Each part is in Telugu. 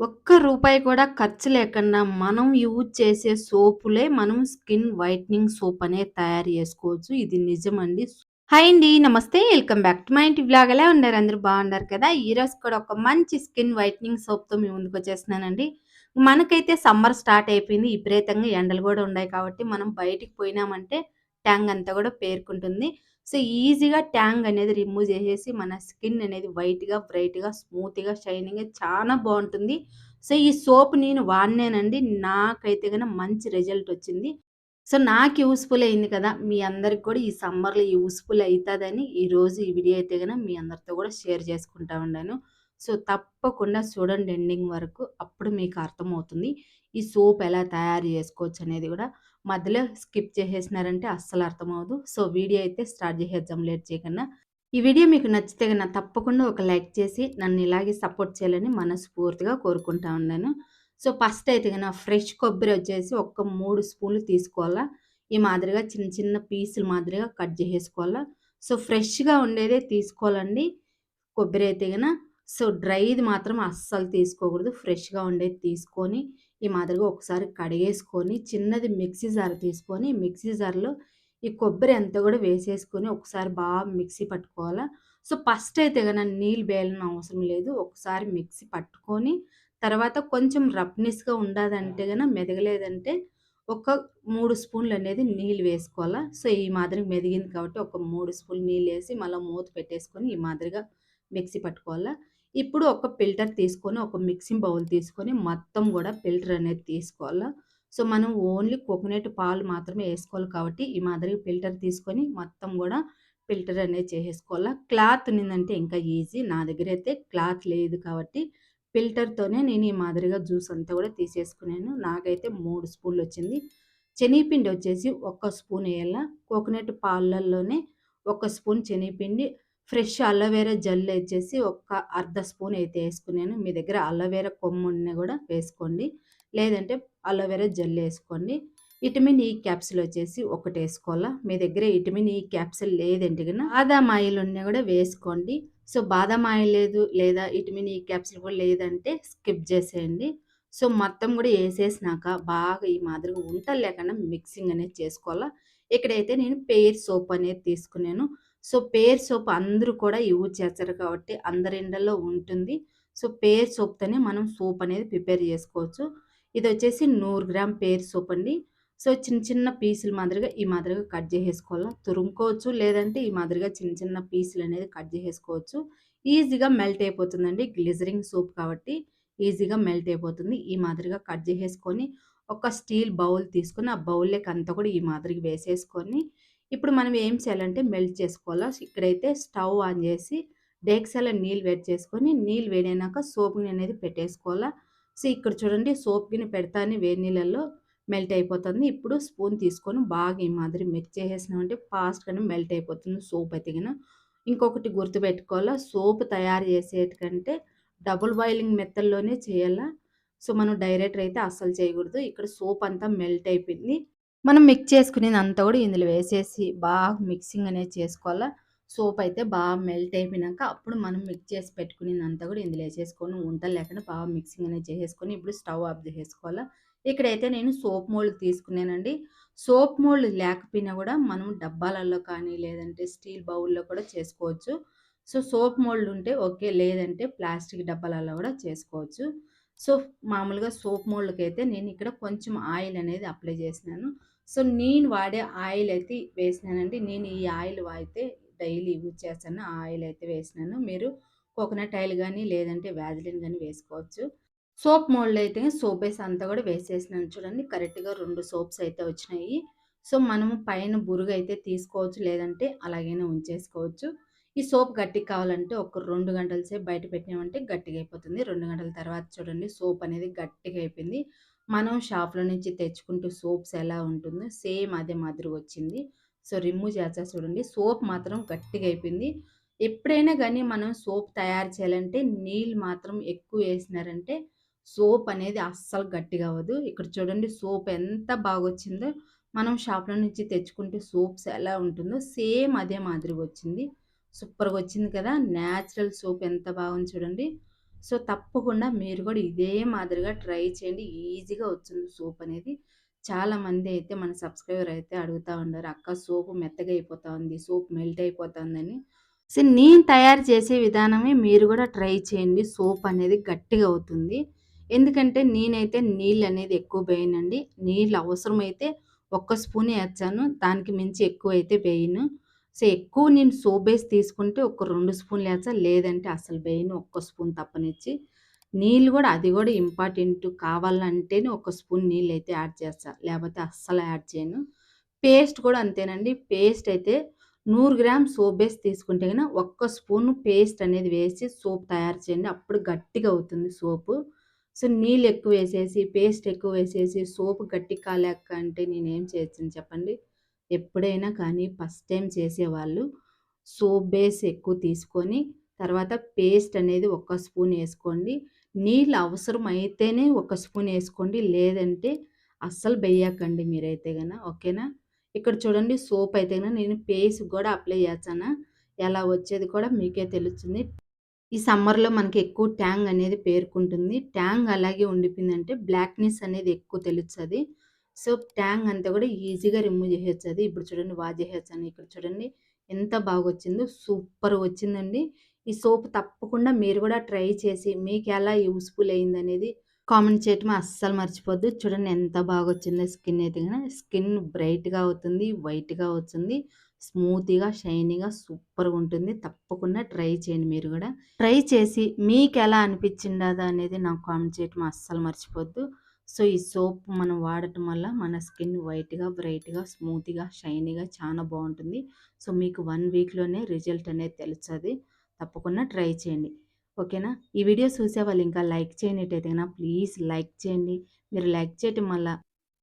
ఒక్క రూపాయి కూడా ఖర్చు లేకుండా మనం యూజ్ చేసే సోపులే మనం స్కిన్ వైట్నింగ్ సోప్ అనే తయారు చేసుకోవచ్చు. ఇది నిజమండి. హాయ్ అండి. నమస్తే. వెల్కమ్ బ్యాక్ టు మై ఇంటి బ్లాగ్ ఎలా ఉన్నారు? అందరూ బాగున్నారు కదా! ఈరోజు కూడా ఒక మంచి స్కిన్ వైట్నింగ్ సోప్‌తో మీ ముందుకొచ్చేస్తున్నానండి. మనకైతే సమ్మర్ స్టార్ట్ అయిపోయింది. విపరీతంగా ఎండలు కూడా ఉన్నాయి కాబట్టి మనం బయటికి పోయినామంటే ట్యాంగ్ అంతా కూడా పేర్కొంటుంది సో, ఈజీగా ట్యాంగ్ అనేది రిమూవ్ చేసేసి మన స్కిన్ అనేది వైట్‌గా, బ్రైట్‌గా, స్మూత్‌గా, షైనింగ్‌గా చాలా బాగుంటుంది సో, ఈ సోప్ నేను వాడినానండి. నాకైతే గన మంచి రిజల్ట్ వచ్చింది. సో, నాకు యూస్ఫుల్ అయింది కదా! మీ అందరికి కూడా ఈ సమ్మర్‌లో యూస్ఫుల్ అవుతుందని ఈరోజు ఈ వీడియో అయితే గన మీ అందరితో కూడా షేర్ చేసుకుంటా ఉన్నాను సో, తప్పకుండా చూడండి ఎండింగ్ వరకు. అప్పుడు మీకు అర్థమవుతుంది. ఈ సోప్ ఎలా తయారు చేసుకోవచ్చు అనేది కూడా. మధ్యలో స్కిప్ చేసేసినారంటే అస్సలు అర్థమవుదు సో, వీడియో అయితే స్టార్ట్ చేసేద్దాం లేట్ చేయకుండా. ఈ వీడియో మీకు నచ్చితే కన్నా తప్పకుండా ఒక లైక్ చేసి నన్ను ఇలాగే సపోర్ట్ చేయాలని మనస్ఫూర్తిగా కోరుకుంటా ఉన్నాను. సో, ఫస్ట్ అయితే కన్నా ఫ్రెష్ కొబ్బరి వచ్చేసి ఒక్క మూడు స్పూన్లు తీసుకోవాలా. ఈ మాదిరిగా చిన్న చిన్న పీసులు మాదిరిగా కట్ చేసేసుకోవాలా. సో, ఫ్రెష్‌గా ఉండేదే తీసుకోవాలండి. కొబ్బరి అయితే కన్నా సో, డ్రైది మాత్రం అస్సలు తీసుకోకూడదు. ఫ్రెష్‌గా ఉండేది తీసుకొని ఈ మాదిరిగా ఒకసారి కడిగేసుకొని చిన్నది మిక్సీ జార్ తీసుకొని మిక్సీ జార్‌లో ఈ కొబ్బరి అంతా కూడా వేసేసుకొని ఒకసారి బాగా మిక్సీ పట్టుకోవాలా. సో, ఫస్ట్ అయితే కన్నా నీళ్ళు వేయాల్సిన అవసరం లేదు. ఒకసారి మిక్సీ పట్టుకొని తర్వాత కొంచెం రఫ్‌నెస్‌గా ఉండదంటే కనుక మెదగలేదంటే ఒక మూడు స్పూన్లు అనేది నీళ్ళు వేసుకోవాలా. సో, ఈ మాదిరిగా మెదిగింది కాబట్టి ఒక మూడు స్పూన్లు నీళ్ళేసి మళ్ళీ మూత పెట్టేసుకొని ఈ మాదిరిగా మిక్సీ పట్టుకోవాలా. ఇప్పుడు ఒక ఫిల్టర్ తీసుకొని ఒక మిక్సింగ్ బౌల్ తీసుకొని మొత్తం కూడా ఫిల్టర్ అనేది తీసుకోవాలా. సో, మనం ఓన్లీ కోకోనట్ పాలు మాత్రమే వేసుకోవాలి కాబట్టి ఈ మాదిరిగా ఫిల్టర్ తీసుకొని మొత్తం కూడా ఫిల్టర్ అనేది చేసేసుకోవాలా. క్లాత్ ఉన్నిందంటే ఇంకా ఈజీ. నా దగ్గర అయితే క్లాత్ లేదు కాబట్టి ఫిల్టర్‌తోనే నేను ఈ మాదిరిగా జ్యూస్ అంతా కూడా తీసేసుకున్నాను. నాకైతే మూడు స్పూన్లు వచ్చింది శనగపిండి వచ్చేసి ఒక్క స్పూన్ వేయాల కోకోనట్ పాలల్లోనే ఒక స్పూన్ శనగపిండి, ఫ్రెష్ అలోవెరా జెల్ వచ్చేసి ఒక్క అర్ధ స్పూన్ అయితే వేసుకున్నాను మీ దగ్గర అలోవెరా కొమ్మున్నా కూడా వేసుకోండి. లేదంటే అలోవెరా జెల్ వేసుకోండి విటమిన్ ఈ క్యాప్సిల్ వచ్చేసి ఒకటి వేసుకోవాలా మీ దగ్గర విటమిన్ ఈ క్యాప్సిల్ లేదంటే కన్నా బాదాం ఆయిల్ ఉన్నా కూడా వేసుకోండి. సో, బాదాం ఆయిల్ లేదు లేదా విటమిన్ ఈ క్యాప్సిల్ కూడా లేదంటే స్కిప్ చేసేయండి. సో, మొత్తం కూడా వేసేసినాక బాగా ఈ మాదిరిగా ఉంటలు లేకుండా మిక్సింగ్ అనేది చేసుకోవాలా. ఇక్కడైతే నేను పేర్ సోప్ అనేది తీసుకున్నాను. సో, పేర్ సోప్ అందరూ కూడా యూజ్ చేస్తారు కాబట్టి అందరి ఇండల్లో ఉంటుంది. సో, పేర్ సోప్‌తోనే మనం సోప్ అనేది ప్రిపేర్ చేసుకోవచ్చు. ఇది వచ్చేసి నూరు గ్రామ్ పేర్ సోప్ అండి. సో, చిన్న చిన్న పీసులు మాదిరిగా ఈ మాదిరిగా కట్ చేసేసుకోవాలా. తురుముకోవచ్చు లేదంటే ఈ మాదిరిగా చిన్న చిన్న పీసులు అనేది కట్ చేసేసుకోవచ్చు. ఈజీగా మెల్ట్ అయిపోతుందండి. గ్లిజరింగ్ సోప్ కాబట్టి ఈజీగా మెల్ట్ అయిపోతుంది. ఈ మాదిరిగా కట్ చేసేసుకొని ఒక స్టీల్ బౌల్ తీసుకొని ఆ బౌల్‌లోకి అంతా కూడా ఈ మాదిరిగా వేసేసుకొని ఇప్పుడు మనం ఏం చేయాలంటే మెల్ట్ చేసుకోవాలా. ఇక్కడైతే స్టవ్ ఆన్ చేసి డేక్సాలో నీళ్ళు వేడి చేసుకొని నీళ్ళు వేడైనాక సోప్ గిన్నె అనేది పెట్టేసుకోవాలా. సో, ఇక్కడ చూడండి సోప్ గిన్నె పెడతానే వేడి నీళ్ళల్లో మెల్ట్ అయిపోతుంది. ఇప్పుడు స్పూన్ తీసుకొని బాగా ఈ మాదిరి మిక్స్ చేసేసినామంటే ఫాస్ట్‌గానే మెల్ట్ అయిపోతుంది సోప్ అయితే ఇంకొకటి గుర్తుపెట్టుకోవాలా సోప్ తయారు చేసేటికంటే డబుల్ బాయిలింగ్ మెత్తల్లోనే చేయాలా. సో, మనం డైరెక్ట్ అయితే అస్సలు చేయకూడదు. ఇక్కడ సోప్ అంతా మెల్ట్ అయిపోయింది. మనం మిక్స్ చేసుకునేది అంతా కూడా ఇందులో వేసేసి బాగా మిక్సింగ్ అనేది చేసుకోవాలా. సోప్ అయితే బాగా మెల్ట్ అయిపోయినాక అప్పుడు మనం మిక్స్ చేసి పెట్టుకునేదంతా కూడా ఇందులో వేసేసుకొని ఉంటలు లేకుండా బాగా మిక్సింగ్ అనేది చేసేసుకొని ఇప్పుడు స్టవ్ ఆఫ్ చేసేసుకోవాలా. ఇక్కడైతే నేను సోప్ మోల్డ్ తీసుకున్నానండి. సోప్ మోల్డ్ లేకపోయినా కూడా మనం డబ్బాలలో కానీ లేదంటే స్టీల్ బౌల్‌లో కూడా చేసుకోవచ్చు. సో, సోప్ మోల్డ్ ఉంటే ఓకే. లేదంటే ప్లాస్టిక్ డబ్బాలలో కూడా చేసుకోవచ్చు. సో, మామూలుగా సోప్ మోల్డ్‌కైతే నేను ఇక్కడ కొంచెం ఆయిల్ అనేది అప్లై చేసినాను. సో, నేను వాడే ఆయిల్ అయితే వేసినానండి. నేను ఈ ఆయిల్ అయితే డైలీ యూజ్ చేస్తాను. ఆ ఆయిల్ అయితే వేసినాను. మీరు కోకోనట్ ఆయిల్ కానీ లేదంటే వాజిలిన్ కానీ వేసుకోవచ్చు. సోప్ మోల్డ్ అయితే సోప్ వేసి అంతా కూడా వేసేసినాను చూడండి. కరెక్ట్‌గా రెండు సోప్స్ అయితే వచ్చినాయి. సో, మనము పైన బురుగైతే తీసుకోవచ్చు. లేదంటే అలాగైనా ఉంచేసుకోవచ్చు. ఈ సోప్ గట్టి కావాలంటే ఒక రెండు గంటల సేపు బయట పెట్టినామంటే గట్టిగా అయిపోతుంది. రెండు గంటల తర్వాత చూడండి సోప్ అనేది గట్టిగా అయిపోయింది. మనం షాప్‌లో నుంచి తెచ్చుకుంటే సోప్స్ ఎలా ఉంటుందో సేమ్ అదే మాదిరిగా వచ్చింది. సో, రిమూవ్ చేస్తా చూడండి. సోప్ మాత్రం గట్టిగా అయిపోయింది. ఎప్పుడైనా కానీ మనం సోప్ తయారు చేయాలంటే నీళ్ళు మాత్రం ఎక్కువ వేసినారంటే సోప్ అనేది అస్సలు గట్టిగా అవ్వదు. ఇక్కడ చూడండి సోప్ ఎంత బాగొచ్చిందో. మనం షాప్‌లో నుంచి తెచ్చుకుంటే సోప్స్ ఎలా ఉంటుందో సేమ్ అదే మాదిరిగా వచ్చింది. సూపర్‌గా వచ్చింది కదా! న్యాచురల్ సూప్ ఎంత బాగుంది చూడండి. సో, తప్పకుండా మీరు కూడా ఇదే మాదిరిగా ట్రై చేయండి. ఈజీగా వచ్చింది సూప్ అనేది. చాలామంది అయితే మన సబ్స్క్రైబర్ అయితే అడుగుతా ఉన్నారు. అక్క సూప్ మెత్తగా అయిపోతా ఉంది. మెల్ట్ అయిపోతుందని. సో, నేను తయారు చేసే విధానమే మీరు కూడా ట్రై చేయండి. సోప్ అనేది గట్టిగా అవుతుంది. ఎందుకంటే నేనైతే నీళ్ళు అనేది ఎక్కువ వేయనండి. నీళ్ళు అవసరమైతే ఒక్క స్పూనే వేస్తాను దానికి మించి ఎక్కువ అయితే వేయను. సో, ఎక్కువ నేను సోప్ బేస్ తీసుకుంటే ఒక రెండు స్పూన్లు వేస్తా లేదంటే అసలు వేయను. ఒక్క స్పూన్ తప్పనిచ్చి. నీళ్ళు కూడా అది కూడా ఇంపార్టెంట్ కావాలంటేనే ఒక స్పూన్ నీళ్ళు అయితే యాడ్ చేస్తా. లేకపోతే అస్సలు యాడ్ చేయను. పేస్ట్ కూడా అంతేనండి. పేస్ట్ అయితే నూరు గ్రామ్ సోప్ బేస్ తీసుకుంటే కానీ ఒక్క స్పూన్ పేస్ట్ అనేది వేసి సోప్ తయారు చేయండి. అప్పుడు గట్టిగా అవుతుంది సోపు. సో, నీళ్ళు ఎక్కువ వేసేసి, పేస్ట్ ఎక్కువ వేసేసి సోప్ గట్టిగా కాలేక అంటే నేనేం చేయొచ్చని చెప్పండి. ఎప్పుడైనా కానీ ఫస్ట్ టైం చేసేవాళ్ళు సోప్ బేస్ ఎక్కువ తీసుకొని తర్వాత పేస్ట్ అనేది ఒక స్పూన్ వేసుకోండి నీళ్ళు అవసరం అయితేనే ఒక స్పూన్ వేసుకోండి లేదంటే అస్సలు బెయ్యకండి మీరైతే గన. ఓకేనా? ఇక్కడ చూడండి సోప్ అయితే గన నేను పేస్ట్ కూడా అప్లై చేస్తాను ఎలా వచ్చేది కూడా మీకే తెలుస్తుంది. ఈ సమ్మర్‌లో మనకి ఎక్కువ ట్యాంగ్ అనేది పేర్కొంటుంది ట్యాంగ్ అలాగే ఉండిపోయిందంటే బ్లాక్‌నెస్ అనేది ఎక్కువ తెలుస్తుంది సో, ట్యాంగ్ అంతా కూడా ఈజీగా రిమూవ్ చేయొచ్చు అది ఇప్పుడు చూడండి వాష్ చేసేసాను. ఇక్కడ చూడండి ఎంత బాగా వచ్చిందో సూపర్ వచ్చిందండి. ఈ సోప్ తప్పకుండా మీరు కూడా ట్రై చేసి మీకు ఎలా యూస్ఫుల్ అయింది అయిందనేది కామెంట్ చేయటం అస్సలు మర్చిపోద్దు. చూడండి ఎంత బాగా వచ్చిందో స్కిన్ అయితే కానీ స్కిన్ బ్రైట్‌గా అవుతుంది. వైట్‌గా అవుతుంది. స్మూత్గా షైనీగా సూపర్‌గా ఉంటుంది. తప్పకుండా ట్రై చేయండి మీరు కూడా. ట్రై చేసి మీకు ఎలా అనిపించిండదో అనేది నాకు కామెంట్ చేయటం అస్సలు మర్చిపోద్దు. సో, ఈ సోప్ మనం వాడటం వల్ల మన స్కిన్ వైట్‌గా, బ్రైట్‌గా, స్మూత్గా షైనీగా చాలా బాగుంటుంది సో, మీకు వన్ వీక్‌లోనే రిజల్ట్ అనేది తెలుస్తుంది తప్పకుండా ట్రై చేయండి. ఓకేనా? ఈ వీడియో చూసేవాళ్ళు ఇంకా లైక్ చేయనట్టయితే గన ప్లీజ్ లైక్ చేయండి. మీరు లైక్ చేయటం వల్ల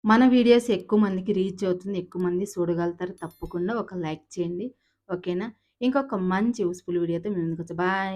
మన వీడియోస్ ఎక్కువ మందికి రీచ్ అవుతుంది. ఎక్కువ మంది చూడగలుగుతారు. తప్పకుండా ఒక లైక్ చేయండి. ఓకేనా? ఇంకొక మంచి యూస్ఫుల్ వీడియోతో మేము ముందుకొచ్చా. బాయ్.